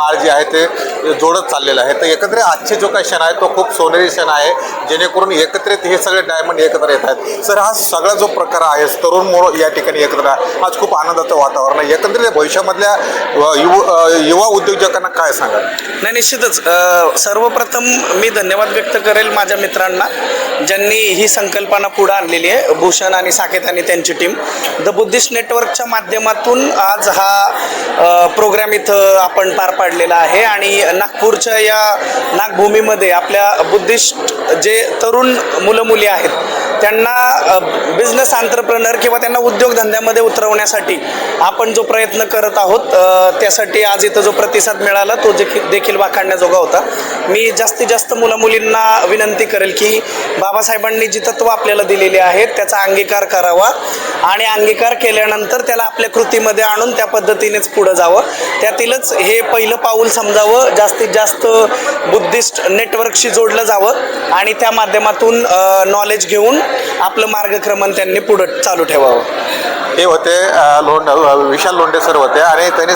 माळ जे आहे ते जोडत चाललेलं आहे. तर एकत्रित आजचे जो काही क्षण आहे तो खूप सोनेरी क्षण आहे. जेणेकरून एकत्रित हे सगळे डायमंड एकत्र येत आहेत. सर हा सगळा जो प्रकार आहे तरुण मुलं या ठिकाणी एकत्र आहे. आज खूप आनंदाचं वातावरण आहे. एकत्रित भविष्यामधल्या युव युवा उद्योजकांना काय सांगा नाही निश्चितच. सर्वप्रथम मी धन्यवाद व्यक्त करेल माझ्या मित्रांना ज्यांनी ही संकल्पना पुढे आणलेली आहे. भूषण आणि साकेत आणि त्यांची टीम द बुद्धिस्ट नेटवर्कच्या माध्यमातून आज हा प्रोग्राम इथं आपण पार पाडलेला आहे आणि नागपूरच्या या नागभूमीमध्ये आपल्या बुद्धिस्ट जे तरुण मुलं मुली आहेत त्यांना बिझनेस आंतरप्रनर किंवा त्यांना उद्योगधंद्यामध्ये उतरवण्यासाठी आपण जो प्रयत्न करत आहोत त्यासाठी आज इथं जो प्रतिसाद मिळाला तो देखील देखील वाखाणण्याजोगा होता. मी जास्तीत जास्त मुलं मुलींना विनंती करेल की बाबासाहेबांनी जी तत्व आपल्याला दिलेली आहेत त्याचा अंगीकार करावा आणि अंगीकार केल्यानंतर त्याला आपल्या कृतीमध्ये आणून त्या पद्धतीनेच पुढं जावं. त्यातीलच हे पहिलं पाऊल समजावं जास्तीत जास्त बुद्धिस्ट नेटवर्कशी जोडलं जावं आणि त्या माध्यमातून नॉलेज घेऊन आपलं मार्गक्रमण त्यांनी पुढं चालू ठेवावं. हे होते लोंड विशाल लोंढे सर होते. आणि त्यांनी